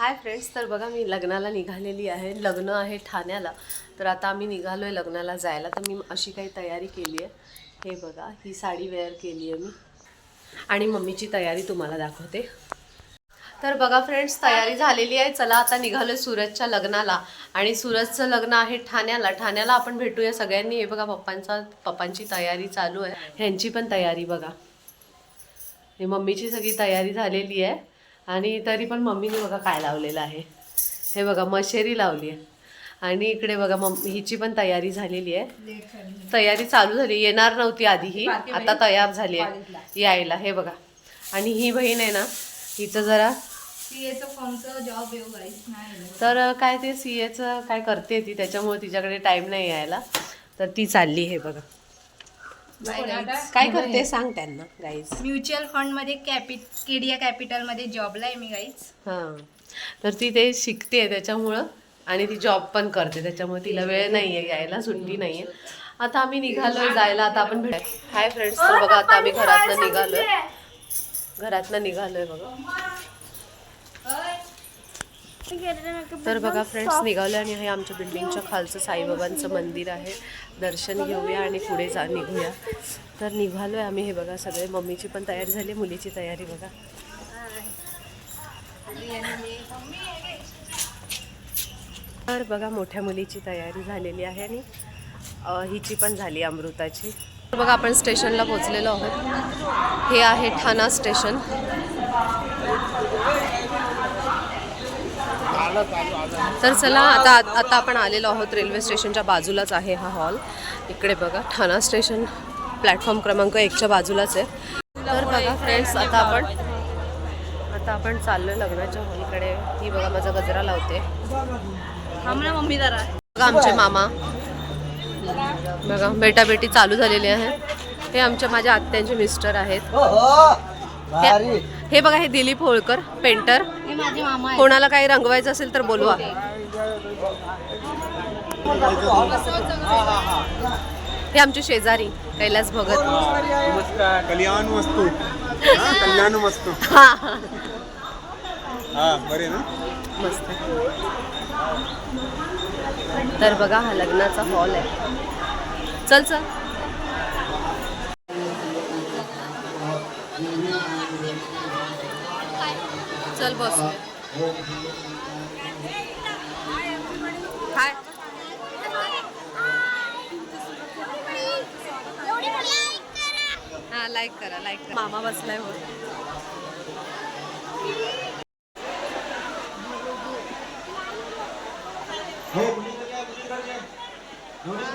Hi friends तर बघा मी लग्नाला निघालेली आहे. लग्न आहे ठाण्याला. तर आता आम्ही निघालो आहे लग्नाला जायला. तर मी अशी काही तयारी केली आहे. हे बघा ही साडी वेअर केली आहे मी. आणि मम्मीची तयारी तुम्हाला दाखवते. तर बघा फ्रेंड्स तयारी झालेली आहे. चला आता निघालो सूरजच्या लग्नाला. आणि सूरजचं लग्न आहे ठाण्याला. ठाण्याला आपण भेटूया सगळ्यांनी. हे बघा पप्पांचा पप्पांची तयारी चालू आहे. ह्यांची पण तयारी बघा. हे मम्मीची सगळी तयारी झालेली आहे. आणि तरी पण मम्मीने बघा काय लावलेलं आहे. हे बघा मशेरी लावली आहे. आणि इकडे बघा मम्मी हिची पण तयारी झालेली आहे. तयारी चालू झाली. येणार नव्हती आधी ही. आता तयार झाली आहे. यायला हे बघा. आणि ही बहीण आहे ना हिचं जरा सीएचं फॉर्मचं जॉब येऊ गाईस नाही तर काय ते सी एचं काय करते ती. त्याच्यामुळे तिच्याकडे टाइम नाही यायला. तर ती चालली हे बघा. काय करते? सांग त्यांना गाईज म्युच्युअल फंडमध्ये कॅपिट केडिया कॅपिटलमध्ये जॉबला आहे मी गाईस हां. तर ती ते शिकते त्याच्यामुळं आणि ती जॉब पण करते. त्याच्यामुळे तिला वेळ नाही आहे यायला सुट्टी नाही आहे आता आम्ही निघालोय जायला. आता आपण भेट हाय फ्रेंड्स तर बघा आता आम्ही घरातनं निघालोय. घरातनं निघालोय बघा. तर बघा फ्रेंड्स निघालो आणि हे आमच्या बिल्डिंगच्या खालचं साईबाबांचं मंदिर आहे. दर्शन घेऊया आणि पुढे जा निघूया. तर निघालो आहे आम्ही हे बघा सगळे. मम्मीची पण तयारी झाली मुलीची तयारी बघा. तर बघा मोठ्या मुलीची तयारी झालेली आहे आणि हिची पण झाली अमृताची. तर बघा आपण स्टेशनला पोचलेलो आहोत. हे आहे ठाणा स्टेशन. तर चला आता आता आपण आलेलो आहोत रेल्वे स्टेशनच्या बाजूलाच आहे हा हॉल. इकडे बघा ठाणा स्टेशन प्लॅटफॉर्म क्रमांक एकच्या बाजूलाच आहे. तर बघा फ्रेंड्स आता आपण आता आपण चाललोय लग्नाच्या हॉलकडे. ही बघा माझा गजरा लावते. मम्मी बघा आमचे मामा. बघा बेटा बेटी चालू झालेली आहे. हे आमच्या माझ्या आत्यांचे मिस्टर आहेत. हे- हे बघा हे दिलीप होळकर पेंटर. हे माझे मामा आहे कोणाला काही रंगवायचं असेल तर बोलवा. हे आमचे शेजारी कैलास भगत. नमस्कार कल्याण वस्तू. हा, कल्याण वस्तू. हा. हा हा बरे ना? मस्त तर बघा हा लग्नाचा हॉल आहे. चल चल. चल बस. काय हा लाईक करा लाईक करा. मामा बसलाय हो घोरं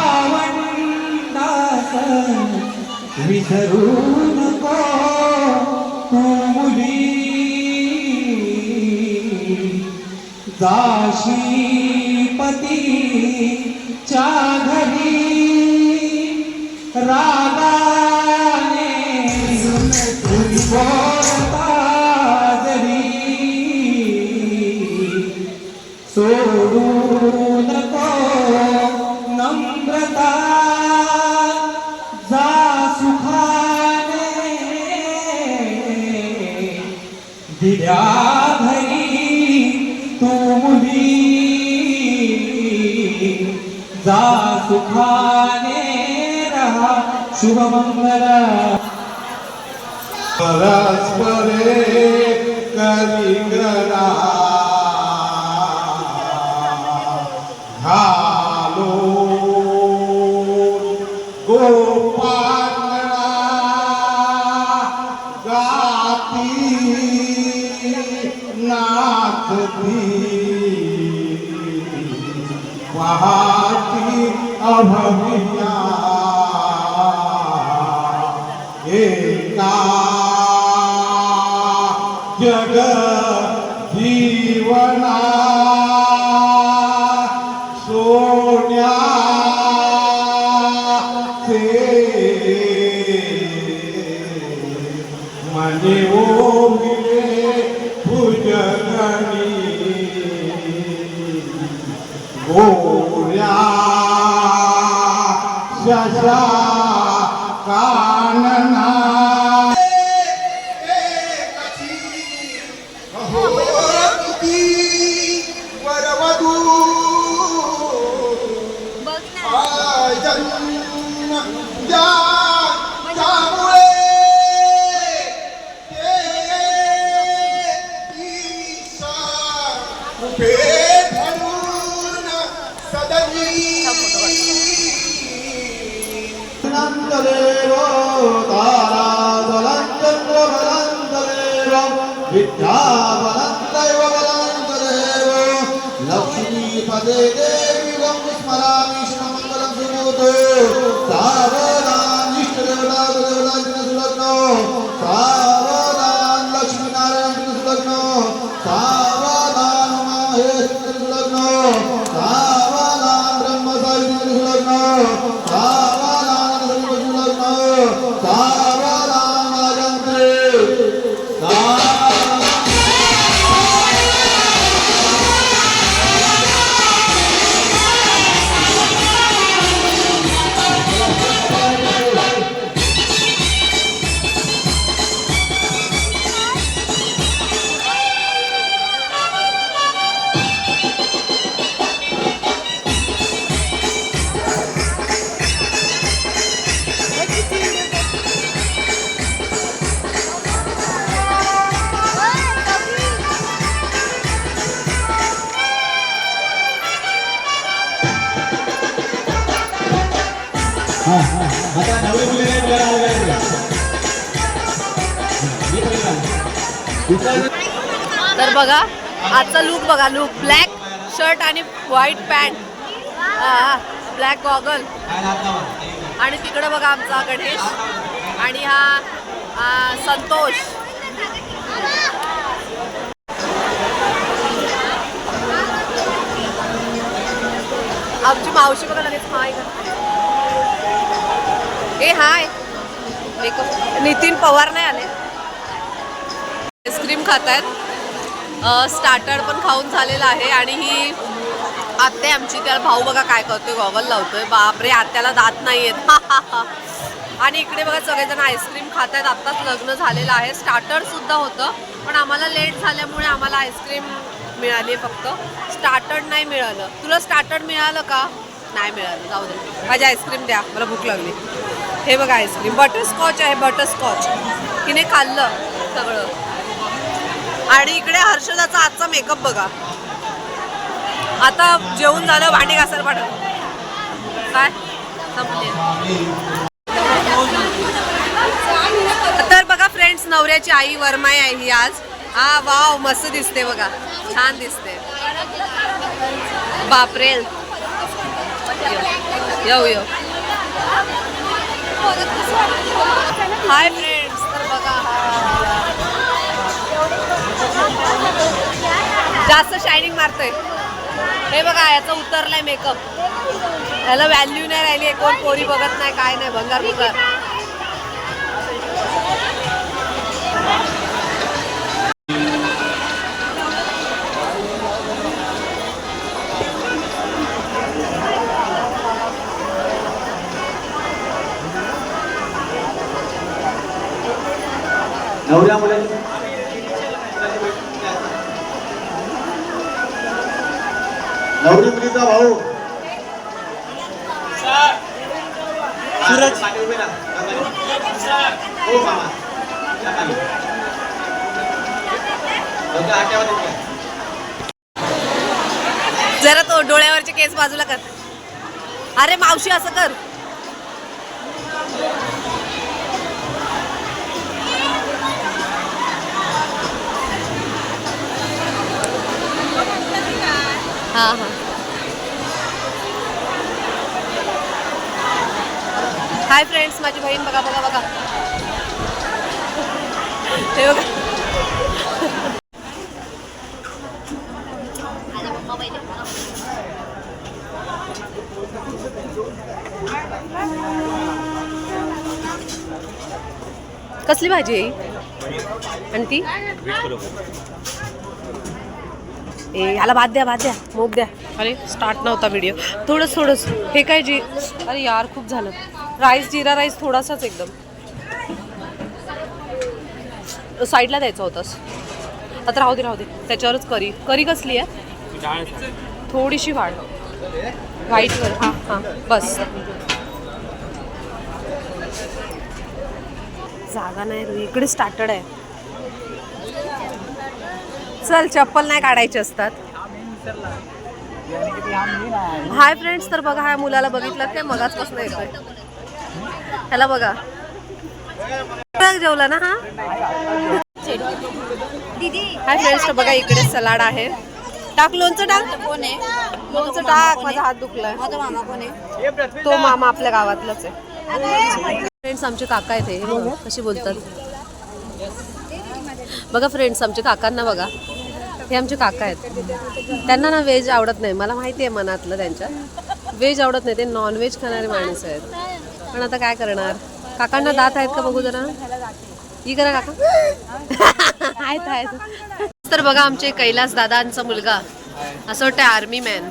भावंडास विसरू नको तू मुली जाशीपती च्या घरी रागाने. तुझी শুভ মঙ্গলা পরস্পরে করি গরা ঘালো গোপালা গাতি নাথি পাহাতি Adeus. बघा. आजचा लुक बघा. लुक ब्लॅक शर्ट आणि व्हाईट पॅन्ट ब्लॅक गॉगल आणि तिकडे बघा आमचा गणेश आणि हा संतोष. आमची मावशी बघा लगेच. हाय ए हाय. नितीन पवार नाही आले. आईस्क्रीम खात आहेत स्टार्टर पण खाऊन झालेलं आहे आणि ही आत्या आमची त्याला भाऊ बघा काय करतोय गॉगल लावतोय. बापरे आत्याला दात नाही आहेत आणि इकडे बघा सगळेजण आईस्क्रीम खात आहेत आत्ताच लग्न झालेलं आहे. स्टार्टर सुद्धा होतं पण आम्हाला लेट झाल्यामुळे आम्हाला आईस्क्रीम मिळाली फक्त. स्टार्टर नाही मिळालं. तुला स्टार्टर मिळालं का? नाही मिळालं. जाऊ दे. माझी आईस्क्रीम द्या. मला भूक लागली. हे बघा आईस्क्रीम बटरस्कॉच आहे बटरस्कॉच हिने खाल्लं सगळं. आणि इकडे हर्षदाचा आजचा मेकअप बघा. आता जेवून झालं भांडी घासायला पाठव. काय? तर बघा फ्रेंड्स नवऱ्याची आई वर्माई आहे ही आज. हा वाव मस्त दिसते बघा. छान दिसते. बापरे. येऊ येऊ. हाय फ्रेंड्स तर बघा. हा. जास्त शायनिंग मारतोय. हे बघा याचा उतरलाय मेकअप याला व्हॅल्यू नाही राहिली कोण पोरी बघत नाही काय नाही भंगार भंगार. नवऱ्या नवरी मुलीचा भाऊ. सूरज. हो मामा. जरा तो डोळ्यावरचे केस बाजूला कर. अरे मावशी असं कर. हां हां. हाय फ्रेंड्स माझी बहीण बघा बघा बघा. ते बघा. कसली भाजी आहे आणि ती ए याला भात द्या भात द्या. मोग द्या. अरे स्टार्ट नव्हता व्हिडिओ थोडंच थोडंच हे काय जी? अरे यार खूप झालं. राईस जिरा राईस थोडासाच एकदम. साईडला द्यायचा होतास आता राहू दे राहू दे. त्याच्यावरच करी. करी कसली आहे? थोडीशी वाढ. व्हाईटवर हां हां. बस. जागा नाही रे. इकडे स्टार्टड आहे. चल चप्पल नाही काढायचे असतात. हाय फ्रेंड्स तर बघा ह्या मुलाला बघितलं काय मगाचपासून येतोय. ह्याला बघा. जेवला ना हा? हाय फ्रेंड्स तर बघा इकडे सलाड आहे. टाक लोणचं टाक. कोण आहे. लोणचं टाक माझा हात दुखलाय. माझा मामा कोण आहे. तो मामा आपल्या गावातलाच आहे. फ्रेंड्स आमचे काका आहेत हे. कशी बोलतात? बघा फ्रेंड्स आमचे काकांना बघा. हे आमचे काका आहेत. त्यांना ना व्हेज आवडत नाही. मला माहिती आहे मनातलं त्यांच्या. व्हेज आवडत नाही. ते नॉन व्हेज खाणारे माणसं आहेत. पण आता काय करणार? काकांना दात आहेत का बघू जरा? ही करा काका. आहेत आहेत. तर बघा आमचे कैलास दादांचा मुलगा. असं वाटतं आर्मी मॅन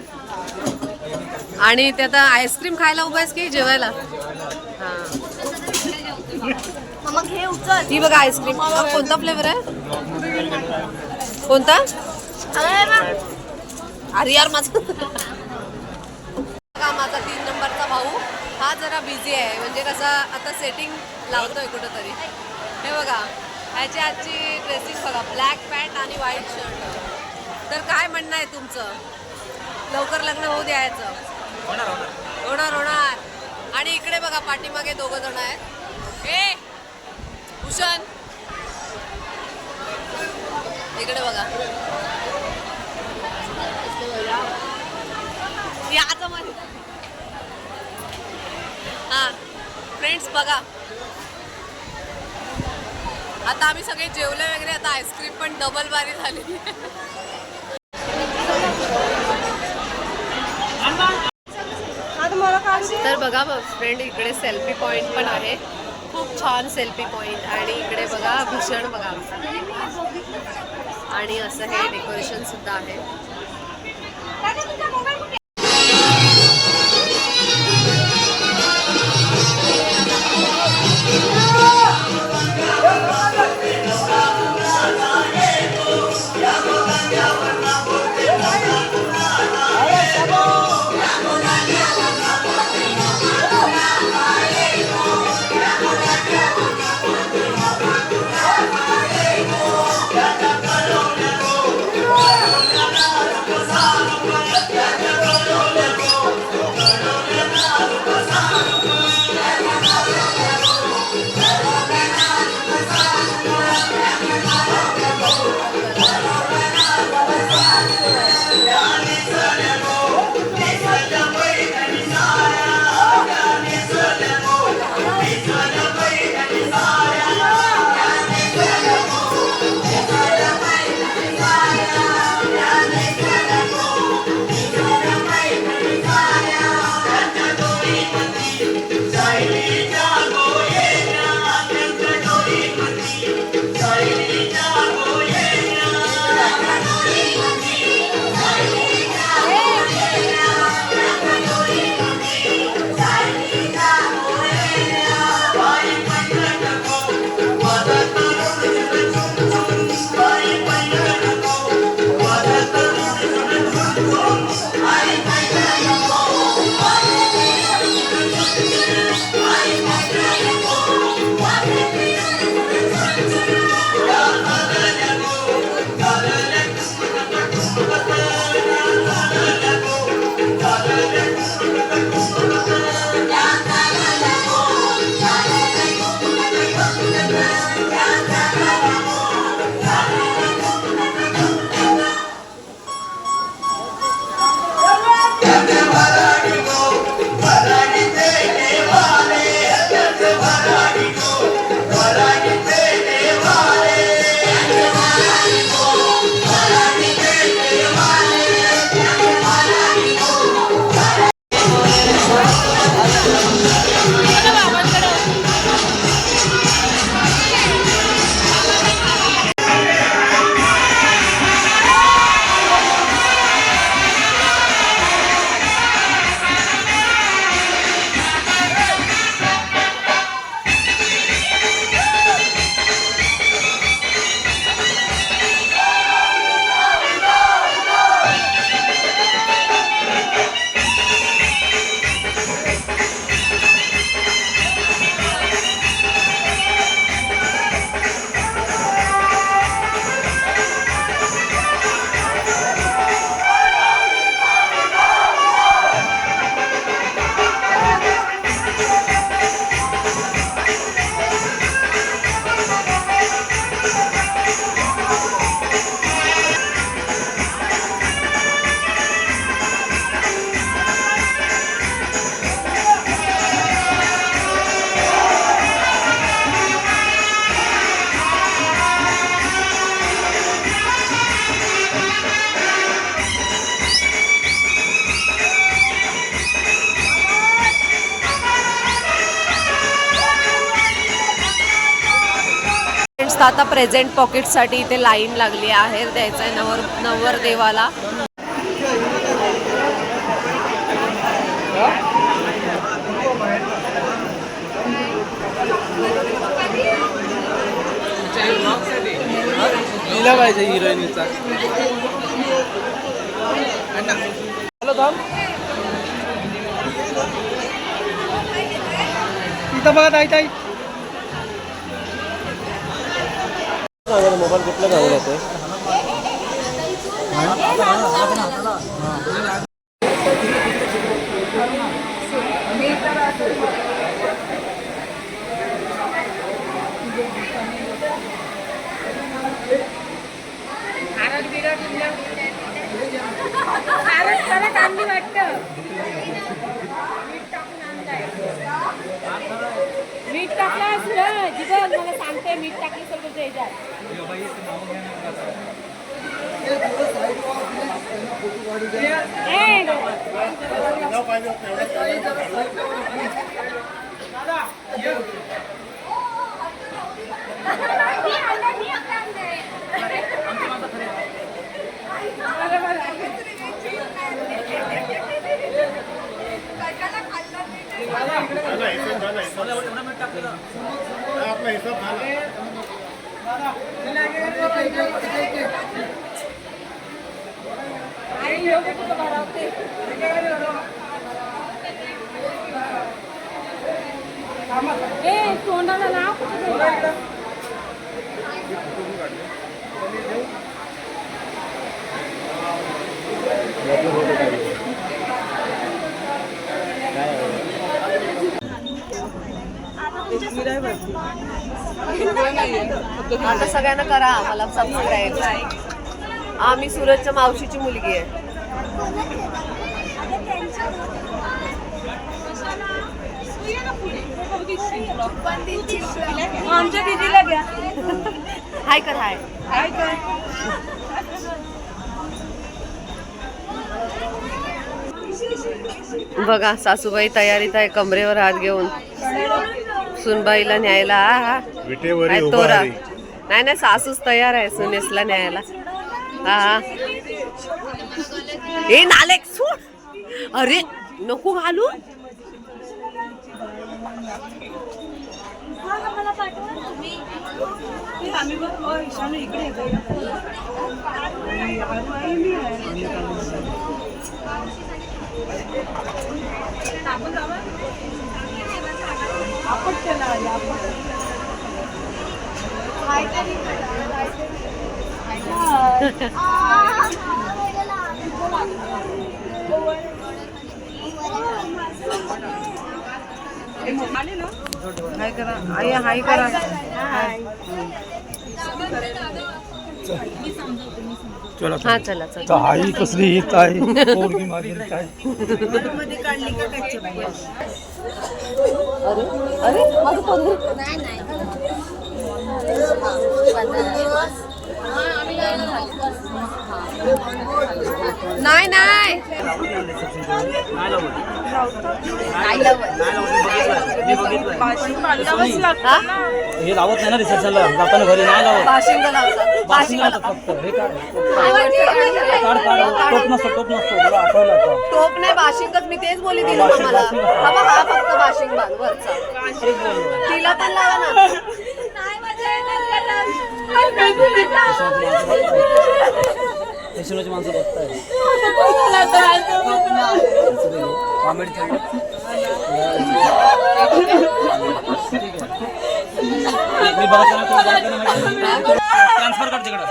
आणि ते आता आईस्क्रीम खायला उभा आहेस की जेवायला? हा. मग हे उचल. ही बघा आईस्क्रीम कोणता फ्लेवर आहे? कोणता? अरे यार माझा. माझा तीन नंबरचा भाऊ. हा जरा बिझी आहे. म्हणजे कसा आता सेटिंग लावतोय कुठंतरी. हे बघा. ह्याची आजची ड्रेसिंग बघा. ब्लॅक पॅन्ट आणि व्हाईट शर्ट तर काय म्हणणं आहे तुमचं? लवकर लग्न होऊ द्यायचं. होणार होणार. आणि इकडे बघा पाठीमागे दोघं जण आहेत. ए भूषण. इकडे बघा. याचं मध्ये हा फ्रेंड्स बघा. आता आम्ही सगळे जेवले वगैरे आता आईस्क्रीम पण डबल बारी झाली. तर बघा फ्रेंड इकडे सेल्फी पॉईंट पण आहे. खूप छान सेल्फी पॉईंट आणि इकडे बघा भूषण बघा. आणि असं हे डेकोरेशन सुद्धा आहे. आता प्रेझेंट पॉकेटसाठी इथे लाईन लागली आहे. द्यायचं आहे नवर नवर देवाला. लिहिला पाहिजे हिरोईनचा. इथं बघा ताई ताई. मोबाईल कुठला गावला येतोय मीठ टाकलं सूरज इथं सांगते मीठ टाकली सर तुझ्या ह्याच्यात आपला हिसाब तोंडाला ना तोंडाला लाव आता सगळ्यांना करा मला सबस्क्राईब आम्ही सूरजच्या मावशीची मुलगी आहे. आमच्या दिदीला घ्या. हाय कर हाय. काय काय बघा सासूबाई तयारीत आहे कमरेवर हात घेऊन. सुनबाईला न्यायला. काय तोरा. नाही नाही सासूच तयार आहे सुनेसला न्यायला. हा हा. सोड. अरे नको घालू. हाय करा. आई हाय करा. हा चला चला. आई कसली ही ताई पोरगी माझी ताई अरे अरे माझं पदर नाही नाही हा? हे लावत नाही ना रिसेप्शनला. जाताना घरी नाही लावत. बाशिंग लावतात. बाशिंग बाशिंग फक्त. हे काय काढ काढ. टोप नसतो टोप नसतो. मला आठवलं आता टोप नाही बाशिंगच मी तेच बोली दिलं. हा हा फक्त बाशिंग बांध वरचा. तिला पण लावा ना. यशवंतची माणसं बघताय कॉमेडी मी बघत ट्रान्सफर कर तिकडं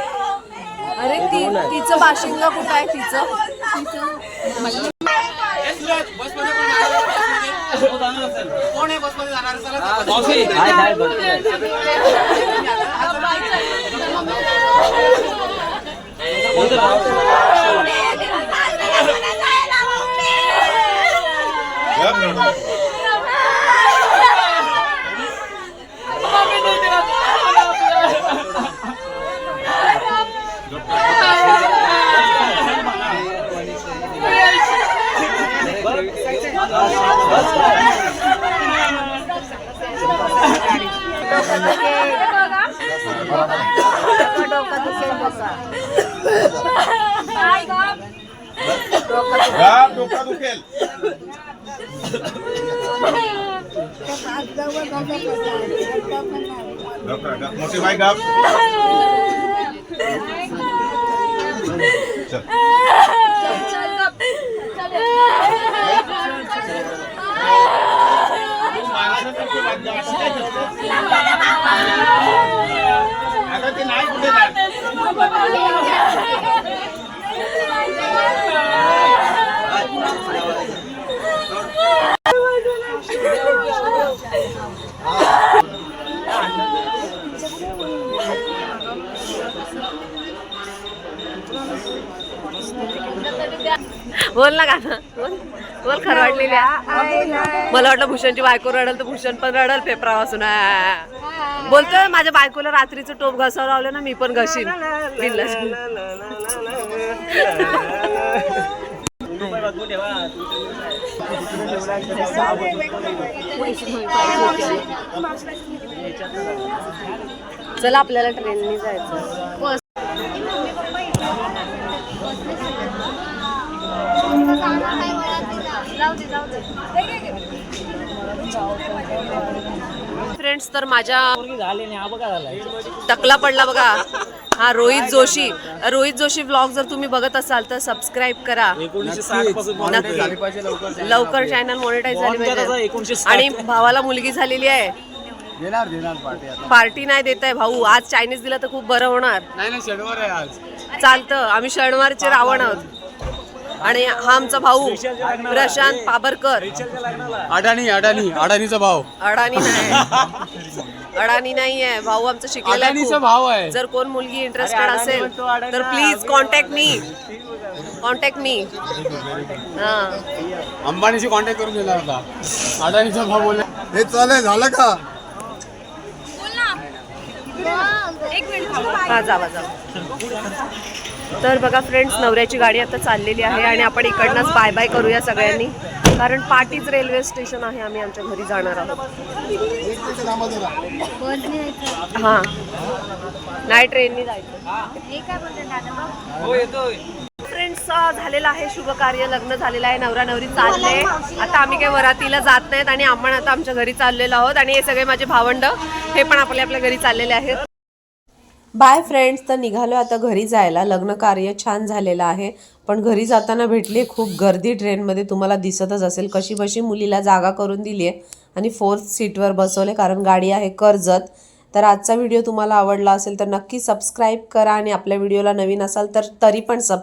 अरे ती तिचं बाशिंगा कुठं आहे तिचं मावशी हाय हाय बघतोय या डोका ডোকরা দুখেল मोठे भाई गाप चल बोल ना गाणं. बोल. बोल खरं वाटलेल्या मला वाटलं भूषणची बायको रडल तर भूषण पण रडल पेपरा वाचून बोलतोय माझ्या बायकोला रात्रीचं टोप घसावं लावलं ना मी पण घशीन. चला आपल्याला ट्रेनने जायचं. फ्रेंड्स तर माझ्या झाले नाही हा बघा झालाय. टकला पडला बघा. हा रोहित जोशी. रोहित जोशी ब्लॉग जर तुम्ही बघत असाल तर सबस्क्राईब करा. लवकर चॅनल मॉनिटाईज झाली पाहिजे. आणि भावाला मुलगी झालेली आहे. देणार देणार पार्टी आता. पार्टी नाही देत आहे भाऊ. आज चायनीज दिलं तर खूप बरं होणार. नाही नाही शनिवार आहे आज. चालतं. आम्ही शनिवारचे रावण आहोत. आणि हा आमचा भाऊ प्रशांत पाबरकर. अडाणी अडाणी अडाणीचा भाव अडाणी नाही. अडाणी नाही आहे. भाऊ आमचा शिकलेला आहे अडाणीचा खूप. भाव आहे. जर कोण मुलगी इंटरेस्टेड असेल तर please contact me contact me हा. अंबानीशी कॉन्टॅक्ट करून दिला होता. अडाणीचा भाव बोल हे चालेल झालं का? हा जावा जावा तर बघा फ्रेंड्स नवऱ्याची गाडी आता चाललेली आहे आणि आपण इकडनंच बाय बाय करूया सगळ्यांनी. कारण पाटीच रेल्वे स्टेशन आहे आम्ही आमच्या घरी जाणार आहोत. हां. नाही ट्रेननी जायचं. फ्रेंड्स झालेलं आहे शुभ कार्य लग्न झालेलं आहे नवरा नवरी चालले आता आम्ही काही वरातीला जात नाहीत आणि आपण आता आमच्या घरी चाललेलो आहोत आणि हे सगळे माझे भावंड हे पण आपल्या आपल्या घरी चाललेले आहेत. बाय फ्रेंड्स तर निघालो आता घरी जायला. लग्न कार्य छान झालेलं आहे पण घरी जाताना भेटली खूप गर्दी ट्रेनमध्ये. तुम्हाला दिसतच असेल कशी बशी मुलीला जागा करून दिली आहे आणि फोर्थ सीटवर बसवले कारण गाडी आहे कर्जत. तर आजचा व्हिडिओ तुम्हाला आवडला असेल तर नक्की सबस्क्राईब करा आणि आपल्या व्हिडिओला नवीन असाल तर तरी पण सब